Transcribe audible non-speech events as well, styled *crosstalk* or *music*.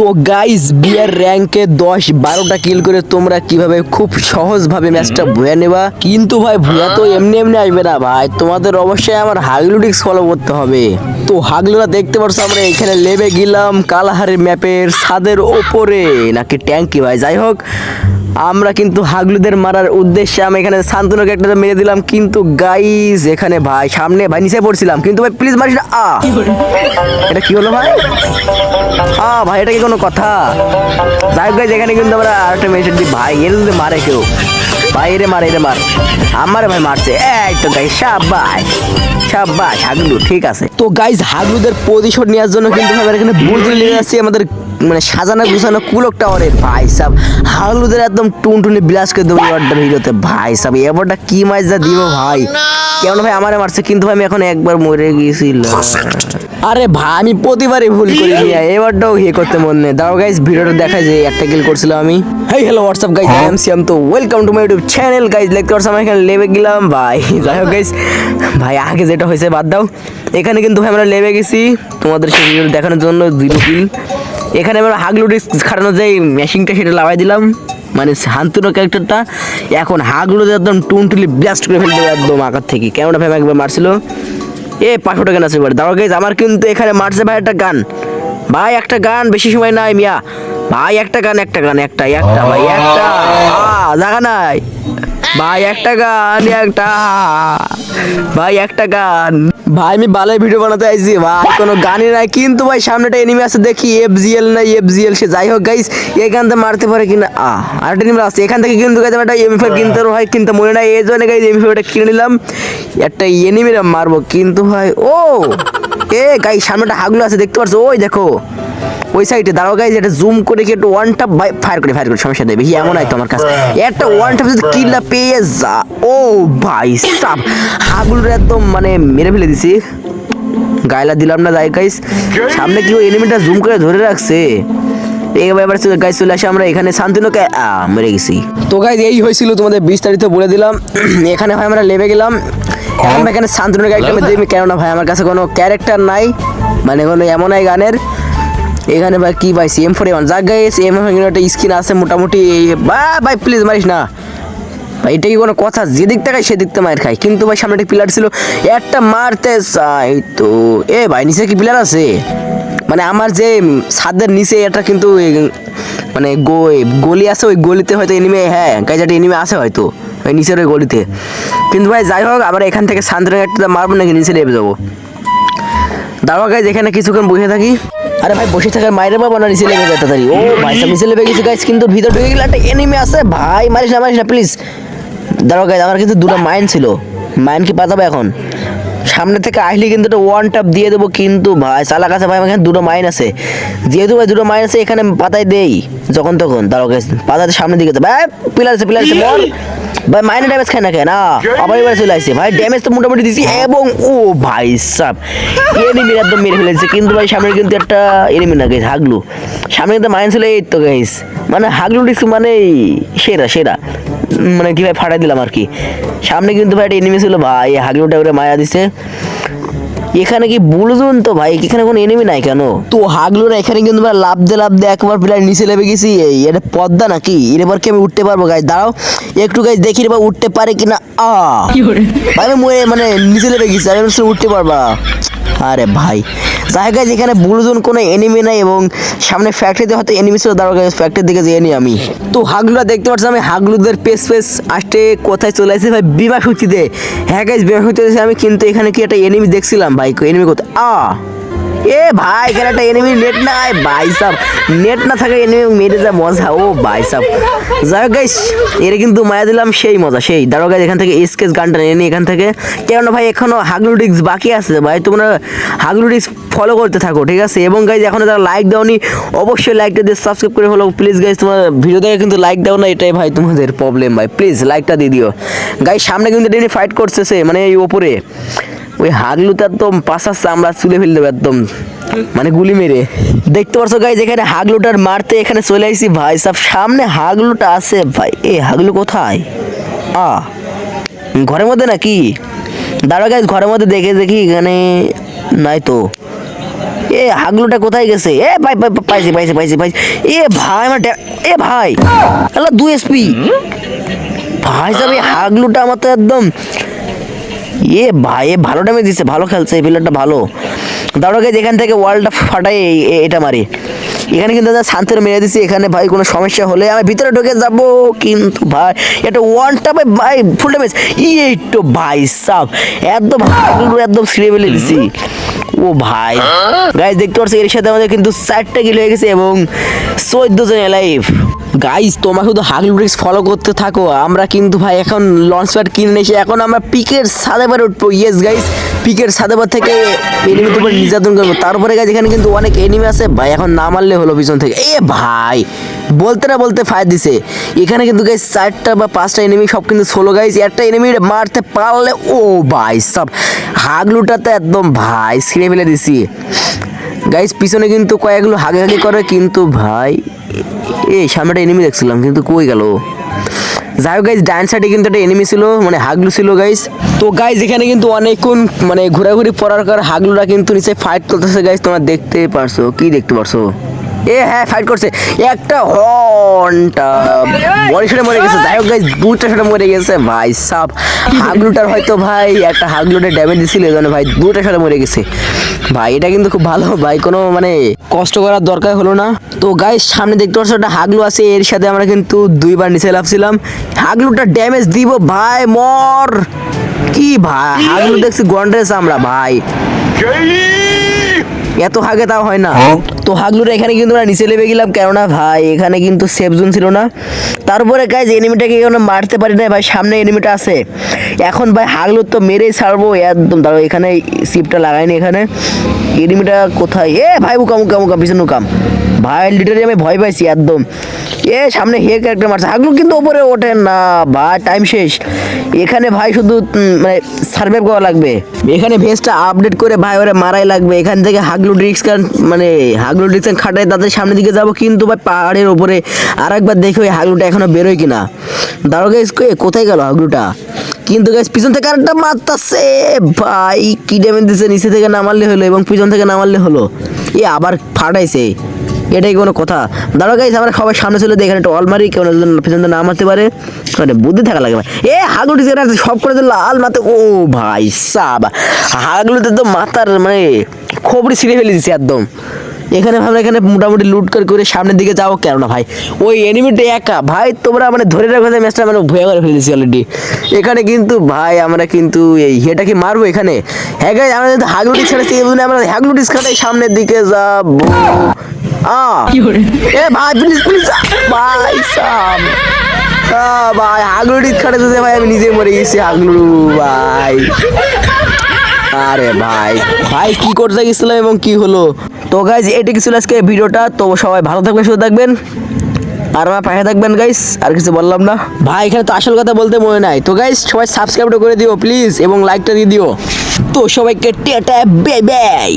তো গাইস বিয়ার র্যাঙ্কে দশ, বারোটা কিল করে তোমরা কীভাবে খুব সহজভাবে ম্যাচটা ভুয়া নেবা? কিন্তু ভাই, ভুয়া তো এমনি এমনি আসবে না ভাই। তোমাদের অবশ্যই আমার হাগলুডিক্স ফলো করতে হবে। তো হাগলুরা দেখতে পারছ, আমরা এখানে লেবে গেলাম, কালাহারের ম্যাপের ছাদের ওপরে, নাকি ট্যাঙ্কি ভাই? যাই হোক আমরা কিন্তু হাগলুদের মারার উদ্দেশ্যে আমি এখানে শান্তনুকে একটা মেরে দিলাম কিন্তু গাইস এখানে ভাই সামনে ভাই নিচে পড়ছিলাম। কিন্তু ভাই প্লিজ মারিস না। এটা কি হলো ভাই? আ ভাই এটা কি কোনো কথা? যাই হোক guys, এখানে কিন্তু আমরা আরেকটা মেসেজ দিই ভাই এর যদি মারে কেউ? ভাই এরে মার এরে মার। আমার ভাই মারছে। এই তো গাইস সাবাস সাবাস হাগলু ঠিক আছে। তো গাইস হাগলুদের প্রতিশোধ নেওয়ার জন্য কিন্তু আমরা এখানে বুলদুল নিয়ে যাচ্ছি আমাদের মানে সাজানো গুছানো কুলক টাওয়ারে ভাই সাব হালুদের একদম টুনটুনি বিলাস করে দেবো এবারটা ভিডিওতে ভাই সাব এবারটা কি মাছ যা দিব ভাই। কেমন ভাই আমারে মারছে কিন্তু ভাই আমি এখন একবার মরে গিয়েছিলাম আরে ভাই আমি প্রতিবারই ভুল করি মিয়া এবারটাও ইয়ে করতে মন নেই। দাও গাইস ভিডিওটা দেখা যে একটা কিল করছিলাম আমি। Hey hello WhatsApp guys I am Siam তো welcome to my YouTube channel guys দেখতে পাচ্ছ আমি এখানে লেবে গেলাম। ভাই যাই হোক গাইস ভাই আগে যেটা হয়েছে বাদ দাও। এখানে কিন্তু ভাই আমরা লেবে গেছি। তোমাদের সেই ভিডিও দেখানোর জন্য জিরো কিল এখানে আমরা হাগলুটি খাটানোর যে মেশিনটা সেটা লাগাই দিলাম। মানে শান্তনু ক্যারেক্টারটা এখন হাগলু একদম টুনটুলি ব্লাস্ট করে ফেলতে একদম আকার থেকে। কেমনটা ভাই একবার মারছিল? এ, পাঁচশো টাকা আছে এবার গাইজ আমার কিন্তু এখানে মারছে ভাই একটা গান। ভাই, একটা গান, বেশি সময় নাই মিয়া। ভাই, একটা গান একটা গান, একটা একটা, ভাই, একটা। জায়গা নাই। ভাই, একটা গান, একটা। ভাই, একটা গান। ভাই, আমি বালাই ভিডিও বানাতে আইছি, ভাই। কোনো গানই নাই, কিন্তু ভাই, সামনেটা এনিমি আছে, দেখি এফ জিএল না এফ জিএল সে যাই হোক গাইস এখান থেকে মারতে পারে কিনা? আ, আরেকটা এনিমি আছে, এখান থেকে কিন্তু গাইজ একটা এমি ফাইভ কিনতে হয় কিন্তু মনে নাই, এই জন্য গাইজ এমি ফাইভটা কিনে নিলাম। একটা এনিমিরা মারবো, কিন্তু ভাই, ও! এ গাই সামনেটা হাগলো আছে, দেখতে পাচ্ছ ওই দেখো। ওই সাইডে দাঁড়াও গাইজ এটা জুম করে কি একটু ওয়ান টাপ ফায়ার করে ফায়ার করে সমস্যা বেশি এমন হয় তো আমার কাছে একটা ওয়ান টাপ যদি কিল্লা পেয়ে যা ও ভাই সাব হাগুলোর একদম মানে মেরে ফেলে দিছি। গায়লা দিলাম না যাই গাইস সামনে কি ওই এনিমিটা জুম করে ধরে রাখছে? এবার চলে আসে আমরা এখানে শান্তনুকে মেরে গেছি। তো গাইজ এই হয়েছিল তোমাদের বিস্তারিত বলে দিলাম। *clears throat* এখানে আমরা লেবে গেলাম। এখন ভাই এখানে শান্তনুর ক্যারেক্টার *laughs* দেখবি কেননা ভাই আমার কাছে কোনো ক্যারেক্টার নাই। মানে কোনো এমন গানের। এখানে ভাই কি ভাই এম ফোর ওয়ান যাক গাইস এম একটা স্কিন আছে মোটামুটি। বা, ভাই প্লিজ মারিস না। ভাই, এটা কি কোনো কথা? যেদিক থেকে সেদিক থেকে মায়ের খাই কিন্তু ভাই, সামনে একটা পিলার ছিল, একটা মারতে চাই তো। এ ভাই, নিচে কি পিলার আছে? মানে আমার যে ছাদের নিচে এটা কিন্তু মানে গলি আছে, ওই গলিতে হয়তো এনিমে হ্যাঁ গাইজ একটা এনিমে আছে হয়তো। ওই নিচের ওই গলিতে। কিন্তু ভাই, যাই হোক, আবার এখান থেকে শান্তনু একটা মারবো, নাকি নিচে নেমে যাব। দাঁড়া গাইজ এখানে কিছুক্ষণ বসে থাকি। আরে ভাই, বসে থাকার মায়ের বাবা না, নিচে লেগে যায় তাড়াতাড়ি। ও ভাই, সব নিচে লেগে গেছে গাইস কিন্তু ভিতর ঢুকে গেলে একটা এনিমি আছে। ভাই, মারিস না মারিস না প্লিজ দাঁড়াও গাইস আমার কিন্তু দুটো মাইন ছিল। মাইন কি পাতাবে এখন? সামনে থেকে আসলে কিন্তু একটা ওয়ান টাপ দিয়ে দেবো কিন্তু ভাই চালা কাছে ভাই এখানে দুটো মাইন আছে। যেহেতু ভাই দুটো মাইন আছে এখানে পাতায় দেই যখন তখন। দাঁড়াও গাইজ পাতাতে সামনে দিকে ভাই পিলার আছে পিলার আছে মর ভাই মাইনে ড্যামেজ খায় না কেন আবার এবার চলে আসছে। ভাই ড্যামেজ তো মোটামুটি দিছি এবং ও ভাই সাব এনিমি একদম মেরে ফেলেছে কিন্তু ভাই সামনে কিন্তু একটা এনিমি না গাইস হাগলু। সামনে কিন্তু মাইন ছিল এই তো গাইস মানে হাগলু ডিস মানে সেরা সেরা। মানে কি ভাই ফাটাই দিলাম আর কি। সামনে কিন্তু ভাই একটা এনিমি ছিল, ভাই হাগলু টাইপের মায়া দিছে। এখানে কি বুলজুন তো ভাই? এখানে কোনো এনিমি নাই কেন? তো হাগলো না এখানে কিন্তু ভাই লাভ দে লাভ দে একবার প্লেয়ার নিচে লেবে গেছি। এই এটা পদ্মা নাকি? এবার কি আমি উঠতে পারব গাইজ দাঁড়াও একটু গাইজ দেখি এবার উঠতে পারে কিনা? আ। ভাই আমি মানে নিচে লেবে গেছি আমি উঠতে পারবা। আরে ভাই। জায়গায় যেখানে বুলজুন কোনো এনিমি নাই এবং সামনে ফ্যাক্টরিতে হয়তো এনিমি ছিল। দাঁড়া গাইজ ফ্যাক্টরির দিকে যেয়ে নি আমি। তো হাগলুরা দেখতে পাচ্ছি আমি হাগলুদের পেস পেস আসতে কোথায় চলে আসছে ভাই বিমা শক্তিতে। হ্যাঁ গাইজ বিমা শক্তিতে আমি কিন্তু এখানে কি একটা এনিমি দেখছিলাম ভাই এনিমি কোথায়? আ, এ ভাই এখানে একটা এনিমি নেট নাই ভাই সাব। নেট না থাকা এনিমি মেরে যা, মজা। ও ভাই সাব। যাই হোক গাইস এর কিন্তু মায়া দিলাম, সেই মজা, সেই। দাঁড়ো গাইজ এখান থেকে এসকেস গানটা নিয়ে এখান থেকে। কেননা ভাই, এখনও হাগলুডিক্স বাকি আছে। ভাই, তোমরা হাগলুডিক্স ফলো করতে থাকো, ঠিক আছে? এবং গাইজ এখনও যারা লাইক দাওনি, অবশ্যই লাইকটা দিয়ে সাবস্ক্রাইব করে হলো প্লিজ গাইজ তোমার ভিডিও দেখে কিন্তু লাইক দাও না, এটাই ভাই তোমাদের প্রবলেম ভাই। প্লিজ লাইকটা দিয়ে দিও। গাইজ সামনে কিন্তু এমনি ফাইট করতেছে মানে এই ওপরে। ওই হাগলুতে একদম পাশার চামড়া চুলে ফেলে দেবে একদম। মানে গুলি মেরে। দেখতে পারছ গাইজ এখানে হাগলুটার মারতে এখানে চলে আসছি ভাই সব সামনে হাগলুটা আছে। ভাই এ হাগলু কোথায়? আ ঘরের মধ্যে নাকি? দাঁড়া গাইজ ঘরের মধ্যে দেখে দেখি এখানে নাই তো। এ হাগলুটা কোথায় গেছে? এ ভাই ভাই, পাইছি পাইছি পাইছি পাইছি। এ ভাই আমার এ ভাই আল্লাহ দুই এসপি ভাই সাহেব এই হাগলুটা আমার তো একদম এ ভাই এ ভালো ড্যামেজ দিচ্ছে ভালো খেলছে এই প্লেয়ারটা ভালো। দাঁড়াকে যেখান থেকে ওয়ালটা ফাটাই এটা মারি। এখানে কিন্তু দাদা শান্তির মেরে দিছি এখানে ভাই কোনো সমস্যা হলে আমি ভিতরে ঢুকে যাব কিন্তু ভাই এটা ওয়ানটা ভাই ভাই ফুল ড্যামেজ এই তো ভাই সাব একদম একদম ছিঁড়ে ফেলে দিছি। ও ভাই গাইজ দেখতে পাচ্ছি এর সাথে আমাদের কিন্তু চারটা কিল হয়ে গেছে এবং চোদ্দ জন লাইভ গাইজ তোমরা শুধু হাগলু ট্রিক্স ফলো করতে থাকো। আমরা কিন্তু ভাই এখন লঞ্চ প্যাড কিনে নিয়েছি। এখন আমরা পিকের সাদেবার উঠবো। ইয়েস গাইজ পিকের সাদেবার থেকে এনিমির উপর নির্যাতন করব। তারপরে গাইজ এখানে কিন্তু অনেক এনিমি আছে। ভাই, এখন না মারলে হলো পিছন থেকে। এ ভাই, বলতে না বলতে ফায়ার দিছে। এখানে কিন্তু গাইজ চারটা বা পাঁচটা এনিমি সব কিন্তু ষোলো গাইজ একটা এনিমি মারতে পারলে, ও ভাই, সব হাগলুটাতে একদম ভাই, ছিঁড়ে ফেলে দিছি। গাইজ পিছনে কিন্তু কয়েকগুলো হাগে হাগে করে, কিন্তু ভাই এই সামনেটা এনিমি দেখছিলাম, কিন্তু কই গেল? যাই হোক গাইজ ডান সাইডে কিন্তু একটা এনিমি ছিল মানে হাগলু ছিল গাইজ তো গাইজ এখানে কিন্তু অনেকক্ষণ মানে ঘোরাঘুরি পড়ার কারণে হাগলুরা কিন্তু নিচে ফাইট করতেছে গাইজ তোমরা দেখতে পারছ, কি দেখতে পারছ? এ হ্যাঁ ফাইট করছে। একটা হর্নটা। বড়ি শুনে মরে গেছে। যাই হোক গাইজ দুটা শুনে মরে গেছে। ভাই সাপ হাগলুটার হয়তো ভাই, একটা হাগলুটার ড্যামেজ দিছিল এই ভাই দুটা শুনে মরে গেছে। ভাই, এটা কিন্তু খুব ভালো। ভাই, কোনো মানে কষ্ট করার দরকার হলো না। তো গাইজ সামনে দেখতে পাচ্ছ একটা হাগলু আছে। এর সাথে আমরা কিন্তু দুইবার নিচে লাভছিলাম হাগলুটা ড্যামেজ দিব ভাই, মর। কি ভাই হাগলু দেখছি গন্ড্রেস আমরা, ভাই। এত হাগে তাও হয় না। তো হাগলুরা এখানে কিন্তু আমরা নিচে নেমে গেলাম কেননা ভাই এখানে কিন্তু সেফ জোন ছিল না। তারপরে গাইজ এনিমিটাকে এখানে মারতে পারি না ভাই? সামনে এনিমিটা আছে। এখন ভাই হাগলুর তো মেরেই ছাড়বো। একদম দাঁড়ো এখানে সিপটা লাগাইনি এখানে। এনিমিটা কোথায়? এ ভাই উকাম উকাম উকাম পিছনে মুকাম ভাই লিটারে আমি ভয় পাইছি একদম। এ, সামনে হে ক্যারেক্টার মারছে। হাগলু কিন্তু ওপরে ওঠে না, ভাই টাইম শেষ। এখানে ভাই শুধু মানে সার্ভাইভ করা লাগবে। এখানে ভেসটা আপডেট করে ভাই ওরে মারাই লাগবে। এখান থেকে হাগলু ড্রিক্স মানে হাগলু ড্রিক্স খাটায় তাদের সামনের দিকে যাব। কিন্তু ভাই পাহাড়ের ওপরে আর একবার দেখে ওই হাগলুটা এখনও বেরোয় কিনা। গাইস কোথায় গেল হাগলুটা কিন্তু গাইস পিছন থেকে আরেকটা মারতাছে। ভাই, কি ড্যামেজ দিছে, নিচে থেকে নামারলে হলো এবং পিছন থেকে নামারলে হলো। এ, আবার ফাটাইছে। এটাই কোনো কথা। দাঁড়া গাইস আমরা সবাই সামনে চলে দেখেন একটা অলমারি কেউ পেছন না মারতে পারে। মানে বুদ্ধি থাকা লাগে এ হাগলুটি আছে সব করে লাল মাথা। ও ভাই সাব। হাগলুতে তো মাথার মানে খবরি ছিঁড়ে ফেলে দিচ্ছে একদম। এখানে ভাবনা এখানে মোটামুটি লুট করে করে সামনের দিকে যাও কেন না ভাই? ওই এনিমিটা একা। ভাই তোমরা মানে ধরে রাখো ম্যাচটা মানে ভয়ে করে ফেলেছি অলরেডি এখানে কিন্তু ভাই আমরা কিন্তু এই হেটা কি মারবো এখানে? হ্যাঁ guys, আমরা কিন্তু হাগলুটি ছেড়েছি আমরা হাগলুটি খাটাই সামনের দিকে যাব। এ ভাই প্লিজ প্লিজ ভাই সাম। ভাই হাগলুটি খাটে দিতে ভাই আমি নিজে মরে গেছি হাগলু ভাই। আরে ভাই ভাই কি করতে গেছিলাম এবং কি হলো? তো গাইজ এটি ছিল আজকে ভিডিওটা। তো সবাই ভালো থাকবেন সুস্থ থাকবেন। আর আমার পাশে থাকবেন গাইস আর কিছু বললাম না। ভাই এখানে তো আসল কথা বলতে মনে নাই। তো গাইস সবাই সাবস্ক্রাইবটা করে দিও প্লিজ এবং লাইকটা দিয়ে দিও। তো সবাইকে টেটা বে বাই